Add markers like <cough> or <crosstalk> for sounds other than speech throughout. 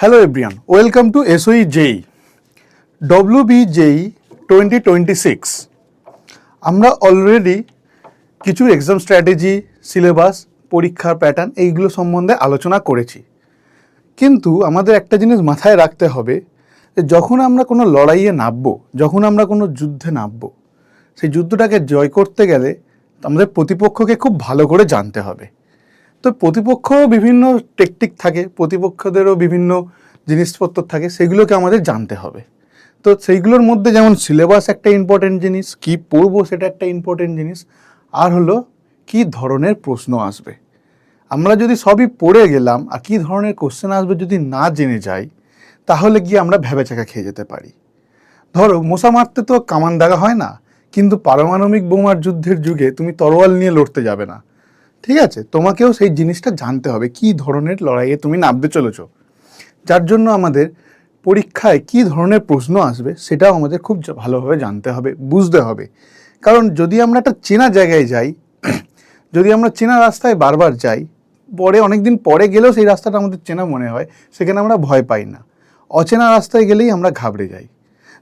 Hello everyone welcome to SOE JE W B JE twenty twenty six আমরা already কিছু exam strategy syllabus পরীক্ষার pattern এইগুলো সম্বন্ধে আলোচনা করেছি। কিন্তু আমাদের একটা জিনিস মাথায় রাখতে হবে যে যখন আমরা কোনো লড়াইয়ে নামবো, যখন আমরা কোনো যুদ্ধে নামবো, সেই যুদ্ধটাকে জয় করতে গেলে আমাদের প্রতিপক্ষকে খুব ভালো করে জানতে হবে। তো প্রতিপক্ষও বিভিন্ন টেকটিক থাকে, প্রতিপক্ষদেরও বিভিন্ন জিনিসপত্র থাকে, সেগুলোকে আমাদের জানতে হবে। তো সেইগুলোর মধ্যে যেমন সিলেবাস একটা ইম্পর্টেন্ট জিনিস, কি পড়ব সেটা একটা ইম্পর্টেন্ট জিনিস, আর হলো কী ধরনের প্রশ্ন আসবে। আমরা যদি সবই পড়ে গেলাম, আর কী ধরনের কোশ্চেন আসবে যদি না জেনে যাই, তাহলে গিয়ে আমরা ভেবেচাকা খেয়ে যেতে পারি। ধরো, মশা মারতে তো কামান দাগা হয় না, কিন্তু পারমাণবিক বোমার যুদ্ধের যুগে তুমি তরোয়াল নিয়ে লড়তে যাবে না। ঠিক আছে? তোমাকেও সেই জিনিসটা জানতে হবে। কি ধরনের লড়াইয়ে তুমি নামতে চলেছো? যার জন্য আমাদের পরীক্ষায় কি ধরনের প্রশ্ন আসবে সেটাও আমাদের খুব ভালোভাবে জানতে হবে, বুঝতে হবে। কারণ যদি আমরা একটা চেনা জায়গায় যাই, <clears throat> যদি আমরা চেনা রাস্তায় বারবার যাই, পরে অনেক দিন পরে গেলেও সেই রাস্তাটা আমাদের চেনা মনে হয়, সেখানে আমরা ভয় পাই না। অচেনা রাস্তায় গেলেই আমরা ঘাবড়ে যাই।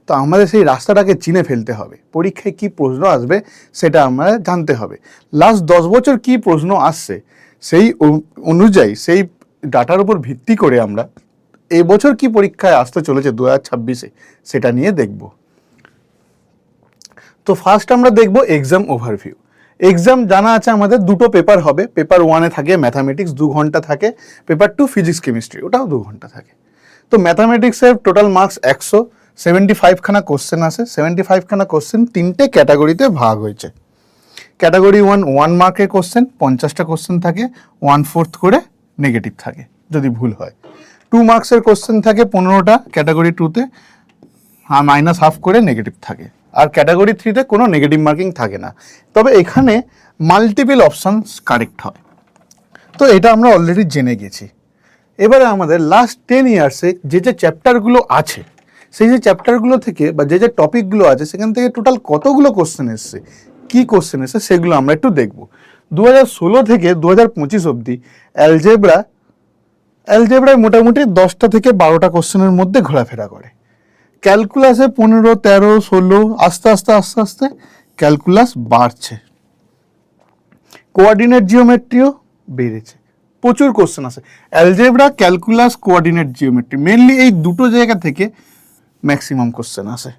তো আমাদের সেই রাস্তাটাকে চিনে ফেলতে হবে। পরীক্ষায় কি প্রশ্ন আসবে সেটা আমরা জানতে হবে। লাস্ট দশ বছর কি প্রশ্ন আসছে সেই অনুযায়ী সেই ডাটার উপর ভিত্তি করে আমরা এবছর কি পরীক্ষায় আসতে চলেছে দু হাজার ছাব্বিশে সেটা নিয়ে দেখব। তো ফার্স্ট আমরা দেখব এক্সাম ওভারভিউ এক্সাম জানা আছে আমাদের দুটো পেপার হবে। পেপার ওয়ানে থাকে ম্যাথামেটিক্স দু ঘণ্টা থাকে। পেপার টু ফিজিক্স কেমিস্ট্রি ওটাও দু ঘণ্টা থাকে। তো ম্যাথামেটিক্সের টোটাল মার্কস একশো। সেভেন্টি ফাইভখানা কোশ্চেন আছে। সেভেন্টি ফাইভখানা কোশ্চেন তিনটে ক্যাটাগরিতে ভাগ হয়েছে। ক্যাটাগরি ওয়ান ওয়ান মার্কের কোশ্চেন পঞ্চাশটা কোশ্চেন থাকে ওয়ান ফোর্থ করে নেগেটিভ থাকে, যদি ভুল হয়। টু মার্কসের কোশ্চেন থাকে পনেরোটা ক্যাটাগরি টুতে মাইনাস হাফ করে নেগেটিভ থাকে। আর ক্যাটাগরি থ্রিতে কোনো নেগেটিভ মার্কিং থাকে না। তবে এখানে মাল্টিপল অপশানস কারেক্ট হয়। তো এটা আমরা অলরেডি জেনে গেছি। এবারে আমাদের লাস্ট টেন ইয়ার্সে যে যে চ্যাপ্টারগুলো আছে সেই যে চ্যাপ্টারগুলো থেকে বা যে যে টপিকগুলো আছে, সেখান থেকে টোটাল কতগুলো কোশ্চেন এসছে? কী কোশ্চেন এসছে? সেগুলো আমরা একটু দেখব। দু ষোলো থেকে দু হাজার পঁচিশ অবধি অ্যালজেব্রা অ্যালজেব্রায় মোটামুটি দশটা থেকে বারোটা কোশ্চেনের মধ্যে ঘোরাফেরা করে। ক্যালকুলাসে পনেরো, তেরো, ষোলো, আস্তে আস্তে আস্তে আস্তে ক্যালকুলাস বাড়ছে। কোঅর্ডিনেট জিওমেট্রিও বেড়েছে। প্রচুর কোশ্চেন আছে। Algebra calculus coordinate geometry mainly এই দুটো জায়গা থেকে ম্যাক্সিমাম কোশ্চেন আসে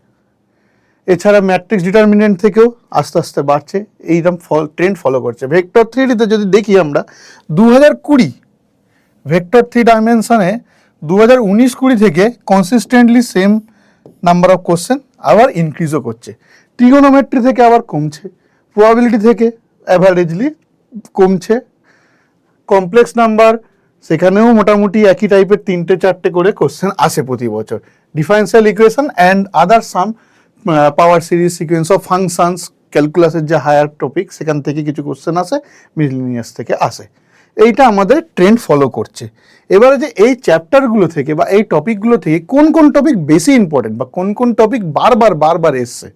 এছাড়া ম্যাট্রিক্স ডিটারমিনেন্ট থেকেও আস্তে আস্তে বাড়ছে, এইরকম ফল ট্রেন্ড ফলো করছে। ভেক্টর থ্রিডিতে যদি দেখি আমরা দু হাজার কুড়ি ভেক্টর থ্রি ডাইমেনশনে দু হাজার উনিশ কুড়ি থেকে consistently same number of question আবার ইনক্রিজও করছে। ট্রিগোনোমেট্রি থেকে আবার কমছে প্রবাবিলিটি থেকে অ্যাভারেজলি কমছে। কমপ্লেক্স নাম্বার সেখানেও মোটামুটি একই টাইপের তিনটে, চারটে করে কোশ্চেন আসে প্রতি বছর। Differential equation and other some power series sequence of functions ক্যালকুলাসের যে হায়ার টপিক সেখান থেকে কিছু কোশ্চেন আসে মিসলিনিয়াস থেকে আসে। এইটা আমাদের ট্রেন্ড ফলো করছে। এবারে যে এই চ্যাপ্টারগুলো থেকে বা এই টপিকগুলো থেকে কোন কোন টপিক বেশি ইম্পর্টেন্ট বা কোন কোন টপিক বারবার বারবার এসছে?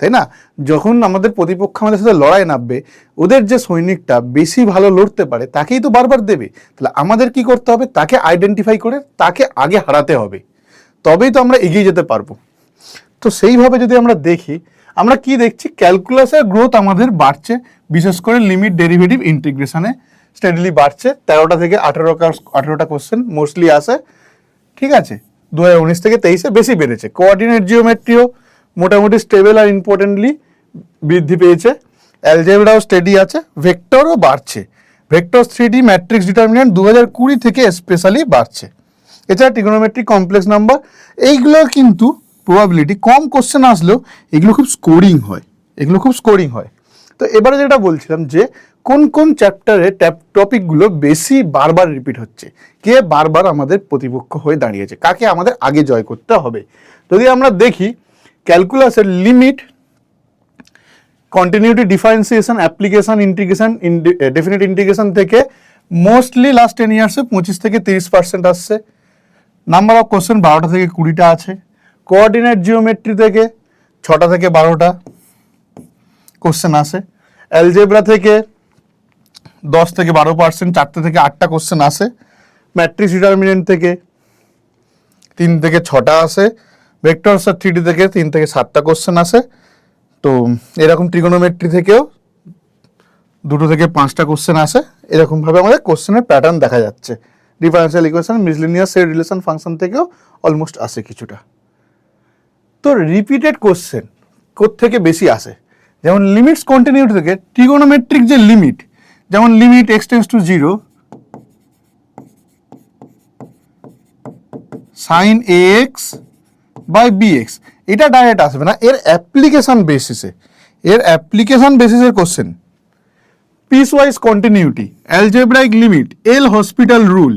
তাই না? যখন আমাদের প্রতিপক্ষ আমাদের সাথে লড়াই নামবে, ওদের যে সৈনিকটা বেশি ভালো লড়তে পারে, তাকেই তো বারবার দেবে। তাহলে আমাদের কি করতে হবে? তাকে আইডেন্টিফাই করে তাকে আগে হারাতে হবে। তবেই তো আমরা এগিয়ে যেতে পারব। তো সেইভাবে যদি আমরা দেখি, আমরা কি দেখছি? ক্যালকুলাসের গ্রোথ আমাদের বাড়ছে, বিশেষ করে লিমিট ডেরিভেটিভ ইন্টিগ্রেশনে স্টেডিলি বাড়ছে। তেরোটা থেকে আঠেরো আঠেরোটা কোশ্চেন মোস্টলি আসে। ঠিক আছে? দু হাজার উনিশ থেকে তেইশে বেশি বেড়েছে। কোঅর্ডিনেট জিওমেট্রিও মোটামুটি স্টেবল আর ইম্পর্টেন্টলি বৃদ্ধি পেয়েছে। অ্যালজেবরাও স্টেডি আছে ভেক্টরও বাড়ছে। Vector three D matrix determinant দু হাজার কুড়ি থেকে স্পেশালি বাড়ছে। এছাড়া টিগোনোমেট্রিক কমপ্লেক্স নাম্বার এইগুলো কিন্তু প্রবাবিলিটি কম কোশ্চেন আসলেও এগুলো খুব স্কোরিং হয়। এগুলো খুব স্কোরিং হয়। তো এবারে যেটা বলছিলাম যে, কোন কোন চ্যাপ্টারে ট্যাপ টপিকগুলো বেশি বারবার রিপিট হচ্ছে? কে বারবার আমাদের প্রতিপক্ষ হয়ে দাঁড়িয়েছে? কাকে আমাদের আগে জয় করতে হবে? যদি আমরা দেখি ক্যালকুলাসের limit continuity differentiation application integration definite integration থেকে মোস্টলি লাস্ট টেন ইয়ার্সে পঁচিশ থেকে তিরিশ পার্সেন্ট আসছে। নাম্বার অফ কোশ্চেন বারোটা থেকে কুড়িটা আছে। কোঅর্ডিনেট জিওমেট্রি থেকে ছটা থেকে বারোটা কোশ্চেন আসে। অ্যালজেব্রা থেকে দশ থেকে বারো পার্সেন্ট চারটে থেকে আটটা কোশ্চেন আসে। ম্যাট্রিক্স ডিটারমিনেন্ট থেকে তিন থেকে ছটা আসে। ভেক্টরস আর থ্রি থেকে তিন থেকে সাতটা কোশ্চেন আসে। তো এরকম ট্রিগোনোমেট্রি থেকেও দুটো থেকে পাঁচটা কোশ্চেন আসে। এরকমভাবে আমাদের কোশ্চেনের প্যাটার্ন দেখা যাচ্ছে। Differential equation miscellaneous set relation function থেকেও অলমোস্ট আসে কিছুটা। তো রিপিটেড কোশ্চেন থেকে বেশি আসে? যেমন লিমিটস কন্টিনিউটি থেকে ট্রিগোনোমেট্রিক যে লিমিট যেমন limit x tends to zero sine a x by b x এটা ডাইরেক্ট আসবে না, এর অ্যাপ্লিকেশন বেসিসে এর application বেসিসের question piecewise continuity algebraic limit L Hospital rule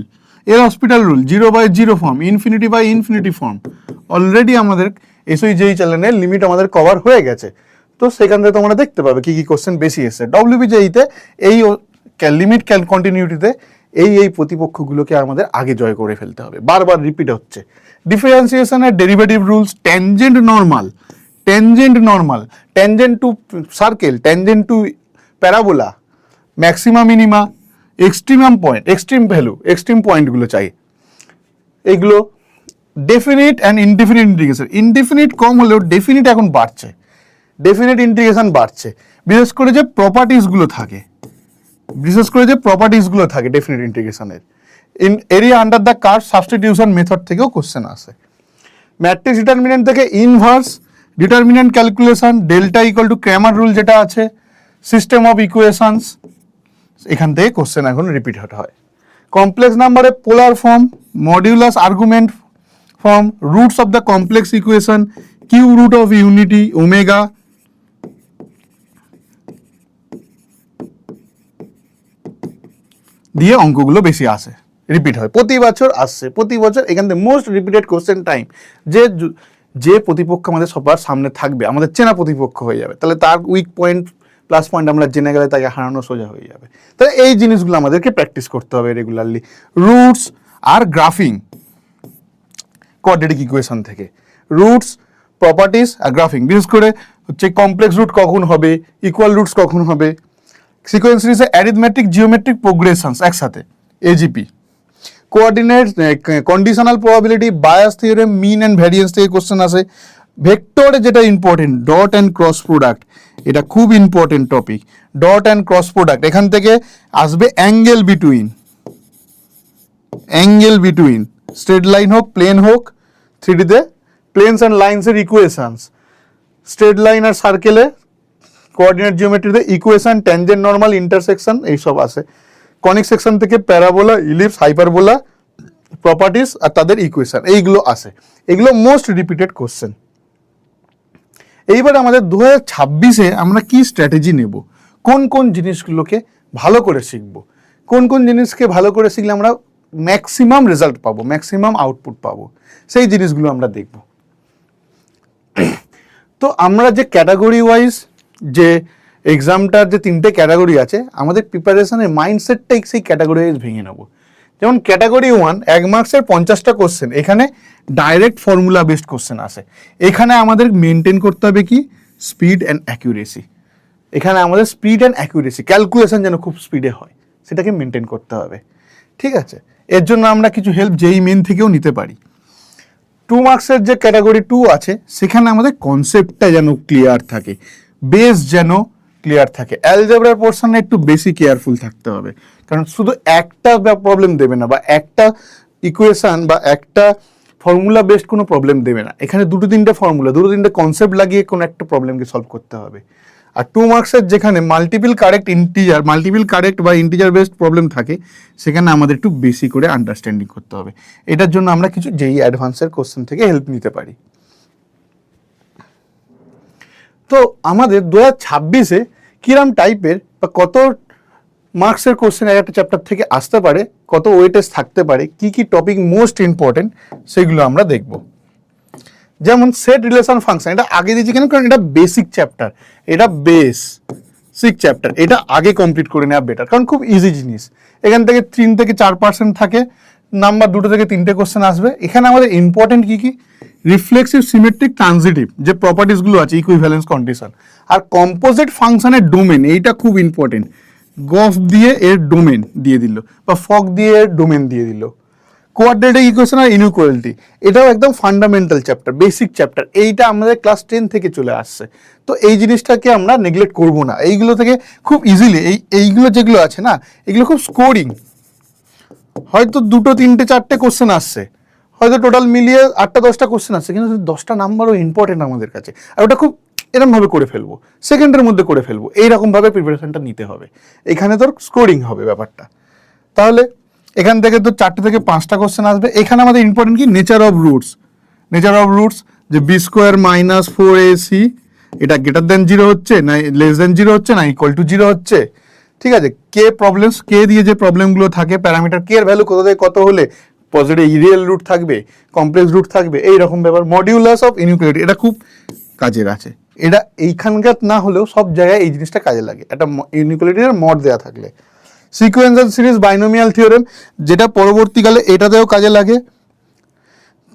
L Hospital rule zero by zero form infinity by infinity form already আমাদের এসই যেই চ্যানেলের লিমিট আমাদের কভার হয়ে গেছে। তো সেখান থেকে তোমরা দেখতে পাবে কি কি কোশ্চেন বেশি এসেছে। ডব্লিউবিজেইতে এই লিমিট ক্যাল কন্টিনিউটিতে এই এই প্রতিপক্ষগুলোকে আমাদের আগে জয় করে ফেলতে হবে। বারবার রিপিট হচ্ছে। ডিফারেন্সিয়েশনের derivative rules tangent normal tangent normal tangent to circle tangent to parabola maximum minima extremum point extreme value extreme পয়েন্টগুলো চাই। এগুলো definite and indefinite integration indefinite কম হলেও ডেফিনিট এখন বাড়ছে। ডেফিনিট ইন্টিগ্রেশন বাড়ছে। বিশেষ করে যে প্রপার্টিসগুলো থাকে। বিশেষ করে যে প্রপার্টিসগুলো থাকে ডেফিনিট ইন্টিগ্রেশনের in area under the curve substitution method থেকেও কোশ্চেন আসে। ম্যাট্রিক্স ডিটারমিনেন্ট থেকে inverse determinant calculation delta equal to Cramer rule যেটা আছে সিস্টেম অফ ইকুয়েশনস এখান থেকে কোশ্চেন এখন রিপিট হতে হয়। কমপ্লেক্স নাম্বারে polar form modulus argument form roots of the complex equation cube root of unity omega দিয়ে অঙ্কগুলো বেশি আসে। রিপিট হয়। প্রতি বছর আসছে। প্রতি বছর এখান থেকে মোস্ট রিপিটেড কোশ্চেন টাইম যে যে প্রতিপক্ষ আমাদের সবার সামনে থাকবে, আমাদের চেনা প্রতিপক্ষ হয়ে যাবে। তাহলে তার উইক পয়েন্ট প্লাস পয়েন্ট আমরা জেনে গেলে তাকে হারানো সোজা হয়ে যাবে। তাহলে এই জিনিসগুলো আমাদেরকে প্র্যাকটিস করতে হবে রেগুলারলি রুটস আর গ্রাফিং কোয়াড্রেটিক ইকুয়েশন থেকে। রুটস প্রপার্টিস আর গ্রাফিং বিশেষ করে হচ্ছে কমপ্লেক্স রুট কখন হবে ইকুয়াল রুটস কখন হবে। সিকোয়েন্স সিরিজে অ্যারিথমেটিক জিওমেট্রিক প্রোগ্রেশনস একসাথে। AGP coordinate conditional probability Bayes theorem mean and variance থেকে কোশ্চেন আসে। ভেক্টরে যেটা important dot and cross product এটা খুব important topic dot and cross product এখান থেকে আসবে angle between angle between straight line হোক প্লেন হোক থ্রিডিতে প্লেনস অ্যান্ড লাইন্সের ইকুয়েশনস স্ট্রেট লাইন আর সার্কেলে কোঅর্ডিনেট জিওমেট্রিতে ইকুয়েশন ট্যানজেন্ট নর্মাল ইন্টারসেকশন এইসব আসে। কনিক সেকশন থেকে প্যারাবোলা ইলিপস হাইপারবোলা প্রপার্টিস আর তাদের ইকুয়েশন এইগুলো আসে এগুলো মোস্ট রিপিটেড কোশ্চেন এইবার আমাদের দু হাজার ছাব্বিশে আমরা কি স্ট্র্যাটেজি নেব? কোন কোন জিনিসগুলোকে ভালো করে শিখব? কোন কোন জিনিসকে ভালো করে শিখলে আমরা ম্যাক্সিমাম রেজাল্ট পাবো ম্যাক্সিমাম আউটপুট পাবো? সেই জিনিসগুলো আমরা দেখব। তো আমরা যে ক্যাটাগরি ওয়াইজ যে এক্সামটার যে তিনটে ক্যাটাগরি আছে, আমাদের প্রিপারেশনের মাইন্ডসেটটাই সেই ক্যাটাগরি ভেঙে নেব। যেমন ক্যাটাগরি ওয়ান এক মার্কসের পঞ্চাশটা কোশ্চেন এখানে ডাইরেক্ট ফর্মুলা বেসড কোশ্চেন আসে। এখানে আমাদের মেনটেন করতে হবে কি? স্পিড অ্যান্ড অ্যাকিউরেসি এখানে আমাদের স্পিড অ্যান্ড অ্যাকিউরেসি ক্যালকুলেশন যেন খুব স্পিডে হয়, সেটাকে মেনটেন করতে হবে। ঠিক আছে? এর জন্য আমরা কিছু হেল্প যেই মেন থেকেও নিতে পারি। টু মার্কসের যে ক্যাটাগরি টু আছে, সেখানে আমাদের কনসেপ্টটা যেন ক্লিয়ার থাকে। বেস যেন ক্লিয়ার থাকে। অ্যালজেব্রার পোর্শনে একটু বেশি কেয়ারফুল থাকতে হবে। কারণ শুধু একটা প্রবলেম দেবে না বা একটা ইকুয়েশান বা একটা ফর্মুলা বেসড কোনো প্রবলেম দেবে না। এখানে দুটো তিনটে ফর্মুলা দুটো তিনটে কনসেপ্ট লাগিয়ে কোনো একটা প্রবলেমকে সলভ করতে হবে। আর টু মার্কসের যেখানে multiple correct integer multiple correct বা ইন্টিজার বেসড প্রবলেম থাকে, সেখানে আমাদের একটু বেশি করে আন্ডারস্ট্যান্ডিং করতে হবে। এটার জন্য আমরা কিছু যেই অ্যাডভান্সের কোশ্চেন থেকে হেল্প নিতে পারি। তো আমাদের দু হাজার ছাব্বিশে কিরম টাইপের বা কত মার্কসের কোশ্চেন এক একটা চ্যাপ্টার থেকে আসতে পারে, কত ওয়েটেজ থাকতে পারে, কি কি টপিক মোস্ট ইম্পর্টেন্ট সেগুলো আমরা দেখব। যেমন সেট রিলেশন ফাংশন এটা আগে দিয়েছি কেন? কারণ এটা বেসিক চ্যাপ্টার এটা বেস সিক চ্যাপ্টার এটা আগে কমপ্লিট করে নেওয়া বেটার কারণ খুব ইজি জিনিস। এখান থেকে তিন থেকে চার পার্সেন্ট থাকে নাম্বার দুটো থেকে তিনটে কোশ্চেন আসবে। এখানে আমাদের ইম্পর্টেন্ট কি কি? রিফ্লেক্সিভ সিমেট্রিক ট্রানজিটিভ যে প্রপার্টিসগুলো আছে ইকুইভ্যালেন্স কন্ডিশন আর কম্পোজিট ফাংশনের ডোমেন এইটা খুব ইম্পর্টেন্ট গফ দিয়ে এর ডোমেন দিয়ে দিল, বা ফক দিয়ে এর ডোমেন দিয়ে দিল। কোয়াড্রেটিক ইকুয়েশন আর ইনইকুয়ালিটি এটাও একদম ফান্ডামেন্টাল চ্যাপ্টার বেসিক চ্যাপ্টার এইটা আমাদের ক্লাস টেন থেকে চলে আসছে। তো এই জিনিসটাকে আমরা নেগলেক্ট করব না। এইগুলো থেকে খুব ইজিলি এই, এইগুলো যেগুলো আছে না, এগুলো খুব স্কোরিং হয়তো দুটো, তিনটে, চারটে কোশ্চেন আসছে। হয়তো টোটাল মিলিয়ে আটটা, দশটা কোশ্চেন আসছে কিন্তু দশটা নাম্বারও ইম্পর্টেন্ট আমাদের কাছে, আর ওটা খুব এরমভাবে করে ফেলব সেকেন্ডের মধ্যে করে ফেলব, এইরকমভাবে প্রিপারেশনটা নিতে হবে। এখানে তোর স্কোরিং হবে ব্যাপারটা। তাহলে এখান থেকে তো চারটে থেকে পাঁচটা কোশ্চেন আসবে। এখানে আমাদের ইম্পর্টেন্ট কি? Nature of roots nature of roots যে b square minus four AC এটা গ্রেটার দেন জিরো হচ্ছে, না লেস দেন জিরো হচ্ছে, না ইকুয়াল টু জিরো হচ্ছে? ঠিক আছে? কে প্রবলেমস কে দিয়ে যে প্রবলেমগুলো থাকে প্যারামিটার কে এর ভ্যালু কোথা থেকে কত হলে পজিটিভ ইরিয়াল রুট থাকবে কমপ্লেক্স রুট থাকবে এই রকম ব্যাপার। মডিউলাস অফ ইনইকুয়ালিটি এটা খুব কাজের আছে। এটা এইখানকার না হলেও সব জায়গায় এই জিনিসটা কাজে লাগে। একটা ইনইকুয়ালিটির মড দেওয়া থাকলে। সিকোয়েন্সাল সিরিজ বাইনোমিয়াল থিওরেম যেটা পরবর্তীকালে এটাতেও কাজে লাগে।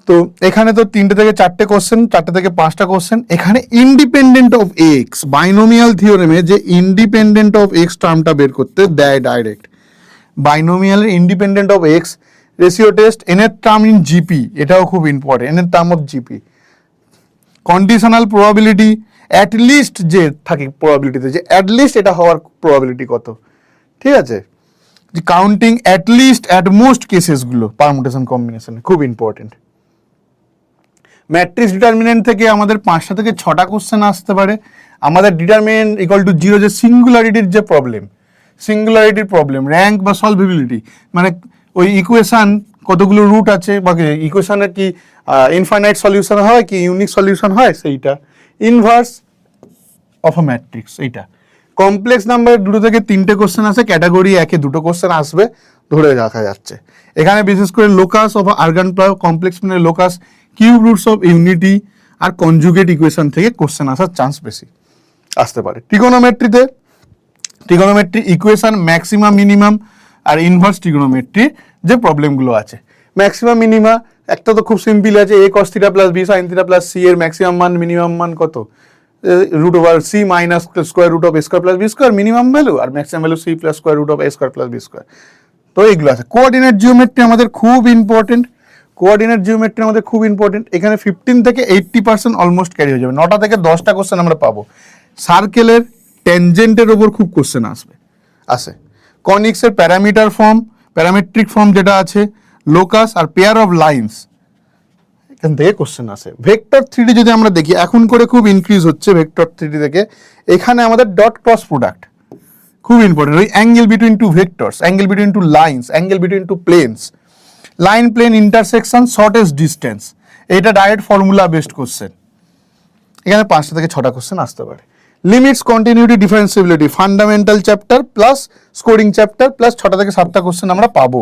তো এখানে তো তিনটে থেকে চারটে কোশ্চেন চারটে থেকে পাঁচটা কোশ্চেন এখানে ইন্ডিপেন্ডেন্ট অফ এক্স বাইনোমিয়াল থিওরেমে যে ইন্ডিপেন্ডেন্ট অফ এক্স টার্মটা বের করতে দেয় direct বাইনোমিয়ালের independent of x ratio test এনের টার্ম ইন জিপি এটাও খুব ইম্পর্টেন্ট এনের term of GP conditional probability at least যে থাকে প্রবাবিলিটিতে যে অ্যাট লিস্ট এটা হওয়ার প্রবাবিলিটি কত? ঠিক আছে? যে counting at least at most কেসেসগুলো permutation কম্বিনেশনে খুব ইম্পর্টেন্ট ম্যাট্রিক্স ডিটারমিনেন্ট থেকে আমাদের পাঁচটা থেকে ছটা কোশ্চেন আসতে পারে। আমাদের ডিটারমিনেন্ট ইকুয়াল টু জিরো যে সিঙ্গুলারিটির যে প্রবলেম সিঙ্গুলারিটির প্রবলেম র্যাঙ্ক বা সলভেবিলিটি মানে ওই ইকুয়েশান কতগুলো রুট আছে? বা ইকুয়েশানের কি ইনফাইনাইট সলিউশন হয় কি ইউনিক সলিউশন হয়? সেইটা। ইনভার্স অফ ম্যাট্রিক্স এইটা। কমপ্লেক্স নাম্বারের দুটো থেকে তিনটে কোশ্চেন আছে ক্যাটাগরি একে দুটো কোশ্চেন আসবে, ধরে রাখা যাচ্ছে। এখানে বিশেষ করে locus of Argand plus complex মানে locus cube roots of unity R conjugate equation থেকে কোশ্চেন আসার চান্স বেশি। আসতে পারে। ট্রিগোনোমেট্রিতে ট্রিগোনোমেট্রি ইকুয়েশন ম্যাক্সিমাম মিনিমাম আর ইনভার্স ট্রিগোনোমেট্রি যে প্রবলেমগুলো আছে। ম্যাক্সিমাম মিনিমা একটা তো খুব সিম্পল আছে a cos theta plus b sine theta plus c এর ম্যাক্সিমাম মান মিনিমাম মান কত? Root over c minus square root of a square plus b square minimum value R maximum value c plus square root of a square plus b square তো এইগুলো আছে। Coordinate geometry আমাদের খুব important coordinate geometry আমাদের খুব important এখানে fifteen থেকে eighty percent almost carry হয়ে যাবে। নটা থেকে দশটা কোশ্চেন আমরা পাবো। সার্কেলের টেনজেন্টের ওপর খুব কোশ্চেন আসবে। আসে। কনিক্সের প্যারামিটার ফর্ম প্যারামেট্রিক ফর্ম যেটা আছে লোকাস আর পেয়ার অফ লাইন্স এখান থেকে কোশ্চেন আসে। ভেক্টর থ্রিডি যদি আমরা দেখি, এখন করে খুব ইনক্রিজ হচ্ছে ভেক্টর থ্রিডি থেকে। এখানে আমাদের ডট ক্রস প্রোডাক্ট খুব ইম্পর্টেন্ট ওই angle between two vectors angle between two lines angle between two planes line plane intersection shortest distance এটা ডাইরেক্ট ফর্মুলা বেসড কোশ্চেন এখানে পাঁচটা থেকে ছটা কোশ্চেন আসতে পারে। Limits continuity differentiability fundamental chapter plus scoring chapter plus ছটা থেকে সাতটা কোশ্চেন আমরা পাবো।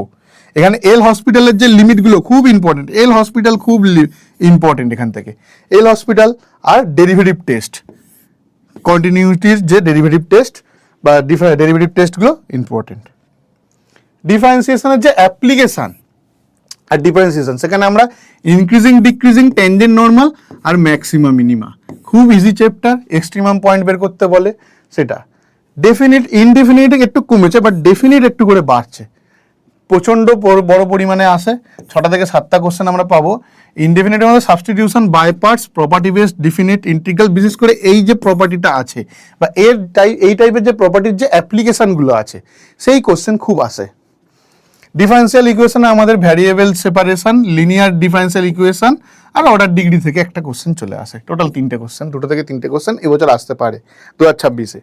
এখানে এল হসপিটালের যে লিমিটগুলো খুব ইম্পর্টেন্ট এল হসপিটাল খুব ইম্পর্টেন্ট এখান থেকে। এল হসপিটাল আর ডেরিভেটিভ টেস্ট কন্টিনিউটির যে ডেরিভেটিভ টেস্ট বা ডেরিভেটিভ টেস্টগুলো ইম্পর্টেন্ট ডিফারেন্সিয়েশনের যে অ্যাপ্লিকেশান আর ডিফারেন্সিয়েশন সেখানে আমরা ইনক্রিজিং ডিক্রিজিং টেনজেন্ট নর্মাল আর ম্যাক্সিমাম মিনিমা খুব ইজি চ্যাপ্টার এক্সট্রিমাম পয়েন্ট বের করতে বলে সেটা। ডেফিনিট ইনডেফিনিট একটু কমেছে বাট ডেফিনিট একটু করে বাড়ছে। প্রচণ্ড বড় পরিমাণে আসে। ছটা থেকে সাতটা কোশ্চেন আমরা পাবো। ইনডেফিনিটের মধ্যে substitution by parts property based definite integral বিশেষ করে এই যে প্রপার্টিটা আছে, বা এর টাইপ এই টাইপের যে প্রপার্টির যে অ্যাপ্লিকেশনগুলো আছে, সেই কোশ্চেন খুব আসে। ডিফারেন্সিয়াল ইকুয়েশনে আমাদের variable separation linear differential equation আর অর্ডার ডিগ্রি থেকে একটা কোশ্চেন চলে আসে। টোটাল তিনটে কোশ্চেন দুটো থেকে তিনটে কোশ্চেন এবছর আসতে পারে দু হাজার ছাব্বিশে।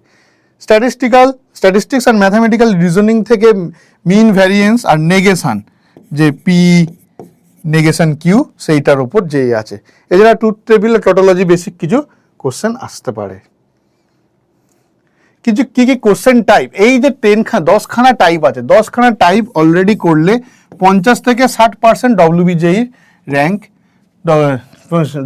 স্ট্যাটিস্টিক্যাল স্ট্যাটিস্টিক্স আর ম্যাথামেটিক্যাল রিজনিং থেকে মিন ভ্যারিয়েন্স আর নেগেশান যে পি নেগেশন কিউ সেইটার ওপর যে আছে। এছাড়া টুথ টেবিল টোটোলজি বেসিক কিছু কোশ্চেন আসতে পারে। কিছু কি কি কোশ্চেন টাইপ এই যে টেনখানা দশখানা টাইপ আছে। দশখানা টাইপ অলরেডি করলে পঞ্চাশ থেকে ষাট percent WBJEE rank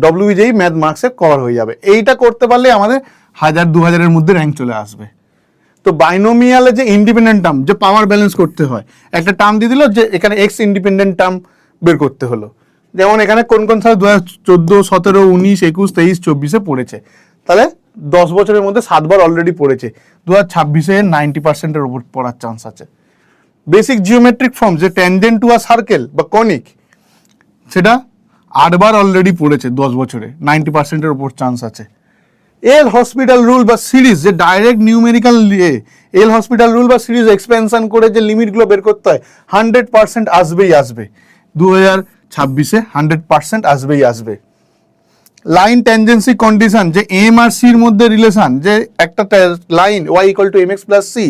WBJEE math মার্কসে cover হয়ে যাবে। এইটা করতে পারলে আমাদের হাজার, দু হাজারের মধ্যে র্যাঙ্ক চলে আসবে। তো বাইনোমিয়ালে যে ইন্ডিপেন্ডেন্ট টার্ম যে পাওয়ার ব্যালেন্স করতে হয়, একটা টার্ম দিয়ে দিল যে এখানে এক্স ইন্ডিপেন্ডেন্ট টার্ম বের করতে হলো। যেমন এখানে কোন কোন সালে দু হাজার চোদ্দ, সতেরো, উনিশ, একুশ, তেইশ, চব্বিশে পড়েছে। তাহলে দশ বছরের মধ্যে সাতবার অলরেডি পড়েছে। দু হাজার ছাব্বিশে নাইনটি পার্সেন্টের ওপর পড়ার চান্স আছে। বেসিক জিওমেট্রিক ফর্ম যে ট্যানজেন্ট টু আ সার্কেল বা কনিক সেটা আটবার অলরেডি পড়েছে দশ বছরে। নাইনটি পার্সেন্টের ওপর চান্স আছে। এল হসপিটাল রুল বা সিরিজ যে direct numerical L Hospital rule বা সিরিজ এক্সপেনশন করে যে লিমিটগুলো বের করতে হয় হান্ড্রেড পার্সেন্ট আসবেই আসবে। দু হাজার ছাব্বিশে হান্ড্রেড পার্সেন্ট আসবেই আসবে। লাইন ট্যানজেন্সি কন্ডিশন যে এম আর সির মধ্যে রিলেশন যে একটা line y equal to m x plus c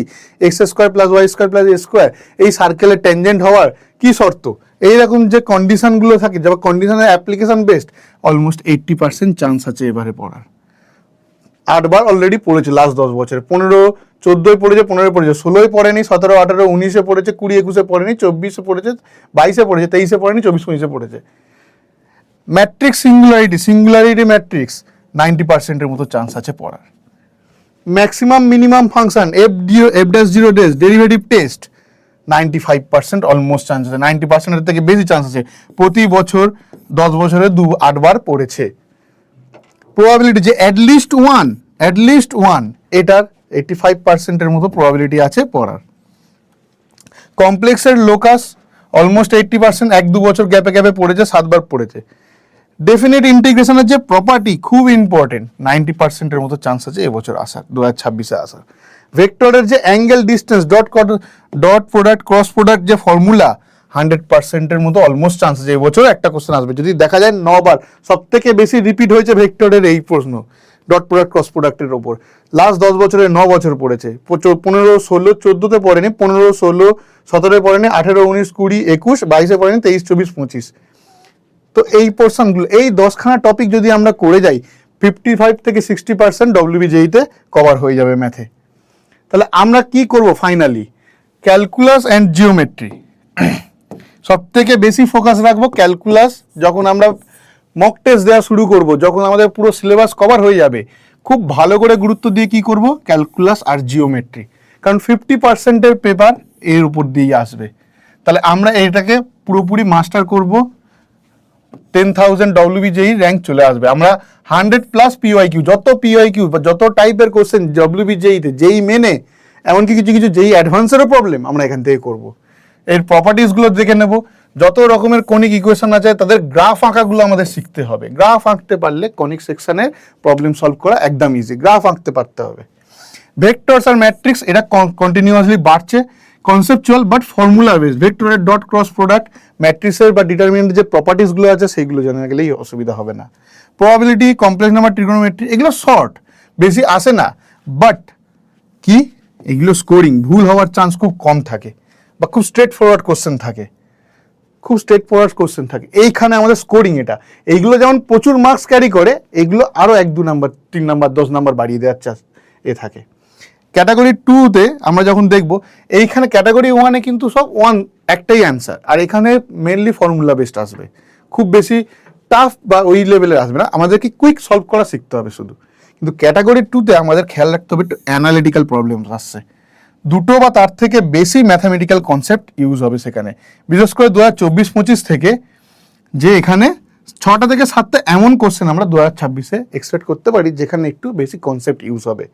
x square plus y square plus a square এই সার্কেলের ট্যানজেন্ট হওয়ার কি শর্ত? এইরকম যে কন্ডিশনগুলো থাকে যারা কন্ডিশনের application based almost eighty percent chance আছে এবারে পড়ার। আটবার অলরেডি পড়েছে লাস্ট দশ বছরে। পনেরো চোদ্দোয় পড়েছে পনেরোয় পড়েছে ষোলোয় পড়েনি, সতেরো, আঠারো, উনিশে পড়েছে, কুড়ি, একুশে পড়েনি, চব্বিশে পড়েছে, বাইশে পড়েছে, তেইশে পড়েনি, চব্বিশ, পঁচিশে পড়েছে। Matrix singularity singularity matrix ninety পার্সেন্টের মতো চান্স আছে পড়ার। Maximum minimum function f zero f dash zero dash derivative test ninety five percent almost chance আছে। নাইনটি পার্সেন্টের থেকে বেশি চান্স আছে। প্রতি বছর, দশ বছরে দু আটবার পড়েছে। প্রবাবিলিটি যে অ্যাটলিস্ট ওয়ান অ্যাটলিস্ট ওয়ান এটার এইটি ফাইভ পার্সেন্টের মতো প্রবাবিলিটি আছে পড়ার। কমপ্লেক্সের লোকাস অলমোস্ট এইট্টি পার্সেন্ট এক দু বছর গ্যাপে গ্যাপে পড়েছে, সাতবার পড়েছে। ডেফিনেট ইন্টিগ্রেশনের যে প্রপার্টি খুব ইম্পর্টেন্ট নাইনটি পার্সেন্টের মতো চান্স আছে এবছর আসার দু হাজার ছাব্বিশে আসার। ভেক্টরের যে angle distance dot dot product cross product যে ফর্মুলা হান্ড্রেড পার্সেন্টের মতো অলমোস্ট চান্স আছে এবছর একটা কোশ্চেন আসবে। যদি দেখা যায় নবার সব থেকে বেশি রিপিট হয়েছে ভেক্টরের এই প্রশ্ন ডট প্রোডাক্ট ক্রস প্রোডাক্টের ওপর। লাস্ট দশ বছরে ন বছর পড়েছে। পনেরো, ষোলো, চোদ্দোতে পড়েনি, পনেরো, ষোলো, সতেরোয় পড়েনি, আঠেরো, উনিশ, কুড়ি, একুশ, বাইশে পড়েনি, তেইশ, চব্বিশ, পঁচিশ। তো এই পোর্শনগুলো এই দশখানা টপিক যদি আমরা করে যাই ফিফটি ফাইভ থেকে সিক্সটি পার্সেন্ট ডব্লিউবিজেইতে কভার হয়ে যাবে ম্যাথে তাহলে আমরা কি করব ফাইনালি ক্যালকুলাস অ্যান্ড জিওমেট্রি সব থেকে বেশি ফোকাস রাখব ক্যালকুলাস যখন আমরা মক টেস্ট দেওয়া শুরু করব, যখন আমাদের পুরো সিলেবাস কভার হয়ে যাবে। খুব ভালো করে গুরুত্ব দিয়ে কি করব? ক্যালকুলাস আর জিওমেট্রি কারণ ফিফটি পার্সেন্টের পেপার এর উপর দিয়েই আসবে। তাহলে আমরা এটাকে পুরোপুরি মাস্টার করব। টেন থাউজেন্ড ডব্লিউবিজেই র্যাঙ্ক চলে আসবে। আমরা হান্ড্রেড প্লাস পিওয়াই কিউ যত পিওয়াই কিউ বা যত টাইপের কোশ্চেন ডব্লিউবিজেইতে যেই মেনে, এমনকি কিছু কিছু যেই অ্যাডভান্সেরও প্রবলেম আমরা এখান থেকে করব। এর প্রপার্টিসগুলো দেখে নেব। যত রকমের কনিক ইকুয়েশন আছে, তাদের গ্রাফ আঁকাগুলো আমাদের শিখতে হবে। গ্রাফ আঁকতে পারলে কনিক সেকশনের প্রবলেম সলভ করা একদম ইজি গ্রাফ আঁকতে পারতে হবে। ভেক্টরস আর ম্যাট্রিক্স এটা কন্টিনিউয়াসলি বাড়ছে। কনসেপচুয়াল বাট ফর্মুলা বেস ভেক্টরের ডট ক্রস প্রোডাক্ট ম্যাট্রিক্সের বা ডিটারমিনেন্ট যে প্রপার্টিসগুলো আছে, সেইগুলো জানা গেলেই অসুবিধা হবে না। প্রবাবিলিটি কমপ্লেক্স নাম্বার ট্রিগোনোমেট্রি এগুলো শর্ট বেশি আসে না। বাট কি? এগুলো স্কোরিং ভুল হওয়ার চান্স খুব কম থাকে বা খুব স্ট্রেট ফরওয়ার্ড কোশ্চেন থাকে। খুব স্ট্রেট ফরওয়ার্ড কোশ্চেন থাকে। এইখানে আমাদের স্কোরিং এটা। এইগুলো যেমন প্রচুর মার্কস ক্যারি করে, এগুলো আরও এক, দু নাম্বার তিন নাম্বার দশ নাম্বার বাড়িয়ে দেওয়ার চান্স এ থাকে। ক্যাটাগরি টুতে আমরা যখন দেখব, এইখানে ক্যাটাগরি ওয়ানে কিন্তু সব ওয়ান একটাই অ্যান্সার আর এখানে মেনলি ফর্মুলা বেসড আসবে। খুব বেশি টাফ বা ওই লেভেলের আসবে না। আমাদেরকে কুইক সলভ করা শিখতে হবে শুধু। কিন্তু ক্যাটাগরি টুতে আমাদের খেয়াল রাখতে হবে, একটু অ্যানালিটিক্যাল প্রবলেম আসছে। দুটো বা তার থেকে বেশি ম্যাথামেটিক্যাল কনসেপ্ট ইউজ হবে সেখানে। বিশেষ করে দু হাজার চব্বিশ পঁচিশ থেকে যে এখানে ছটা থেকে সাতটা এমন কোশ্চেন আমরা দু হাজার ছাব্বিশে এক্সপেক্ট করতে পারি, যেখানে একটু বেশি কনসেপ্ট ইউজ হবে।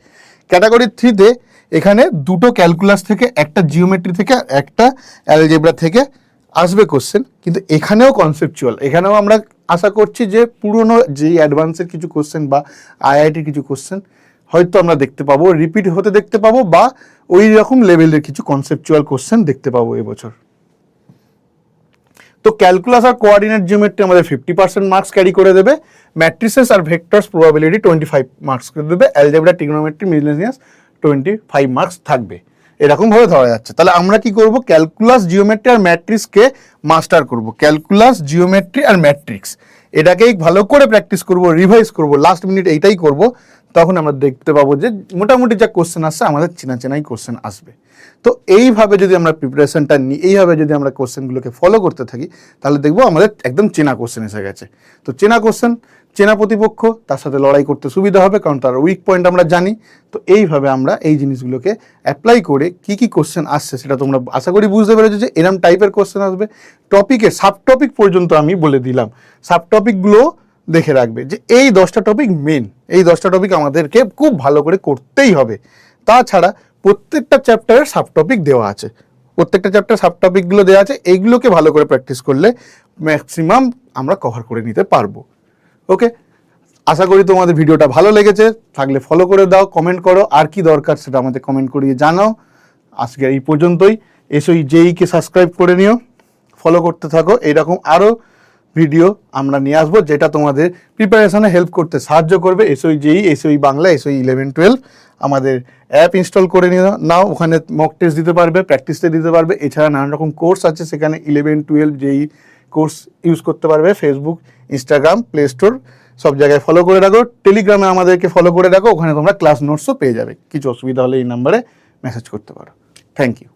ক্যাটাগরি থ্রিতে এখানে দুটো ক্যালকুলাস থেকে, একটা জিওমেট্রি থেকে, একটা অ্যালজেব্রা থেকে আসবে কোশ্চেন। কিন্তু এখানেও কনসেপচুয়াল। এখানেও আমরা আশা করছি যে পুরনো যেই অ্যাডভান্সের কিছু কোশ্চেন বা আইআইটির কিছু কোশ্চেন হয়তো আমরা দেখতে পাবো, রিপিট হতে দেখতে পাবো বা ওই রকম লেভেলের কিছু কনসেপচুয়াল কোশ্চেন দেখতে পাবো এবছর। তো ক্যালকুলাস আর কোঅর্ডিনেট জিওমেট্রি আমাদের ফিফটি পার্সেন্ট মার্কস ক্যারি করে দেবে ম্যাট্রিসেস আর vectors probability twenty five marks করে দেবে algebra trigonometry miscellaneous twenty five marks থাকবে এরকমভাবে ধরা যাচ্ছে। তাহলে আমরা কি করব? ক্যালকুলাস জিওমেট্রি আর ম্যাট্রিক্সকে মাস্টার করব। ক্যালকুলাস জিওমেট্রি আর ম্যাট্রিক্স এটাকেই ভালো করে প্র্যাকটিস করব রিভাইজ করব লাস্ট মিনিট এইটাই করব। তখন আমরা দেখতে পাবো যে মোটামুটি যা কোশ্চেন আসছে, আমাদের চেনা চেনাই কোশ্চেন আসবে। তো এইভাবে যদি আমরা প্রিপারেশনটা নিই এইভাবে যদি আমরা কোশ্চেনগুলোকে ফলো করতে থাকি, তাহলে দেখব আমাদের একদম চেনা কোশ্চেন এসে গেছে। তো চেনা কোশ্চেন চেনা প্রতিপক্ষ, তার সাথে লড়াই করতে সুবিধা হবে, কারণ তার উইক পয়েন্ট আমরা জানি। তো এইভাবে আমরা এই জিনিসগুলোকে অ্যাপ্লাই করে কি কি কোশ্চেন আসছে সেটা তোমরা আশা করি বুঝতে পেরেছ যে এরম টাইপের কোশ্চেন আসবে। টপিকে সাব টপিক পর্যন্ত আমি বলে দিলাম। সাব টপিকগুলো দেখে রাখবে যে এই দশটা টপিক মেন এই দশটা টপিক আমাদেরকে খুব ভালো করে করতেই হবে। তাছাড়া প্রত্যেকটা চ্যাপ্টারের সাব টপিক দেওয়া আছে। প্রত্যেকটা চ্যাপ্টার সাব টপিকগুলো দেওয়া আছে, এইগুলোকে ভালো করে প্র্যাকটিস করলে ম্যাক্সিমাম আমরা কভার করে নিতে পারব। ওকে আশা করি তোমাদের ভিডিওটা ভালো লেগেছে। থাকলে ফলো করে দাও কমেন্ট করো। আর কি দরকার সেটা আমাদের কমেন্ট করিয়ে জানাও। আজকে এই পর্যন্তই। এসোই জেইকে সাবস্ক্রাইব করে নিও। ফলো করতে থাকো। এইরকম আরও ভিডিও আমরা নিয়ে আসব, যেটা তোমাদের প্রিপারেশনে হেল্প করতে সাহায্য করবে। SOE JEE SOE Bangla SOE eleven twelve আমাদের অ্যাপ ইনস্টল করে নিয়ে নাও ওখানে মক টেস্ট দিতে পারবে প্র্যাকটিস দিতে পারবে। এছাড়া নানান রকম কোর্স আছে, সেখানে ইলেভেন টুয়েলভ যেই কোর্স ইউজ করতে পারবে ফেসবুক ইনস্টাগ্রাম প্লে স্টোর সব জায়গায় ফলো করে রাখো। টেলিগ্রামে আমাদেরকে ফলো করে রাখো, ওখানে তোমরা ক্লাস নোটসও পেয়ে যাবে। কিছু অসুবিধা হলে এই নাম্বারে মেসেজ করতে পারো। Thank you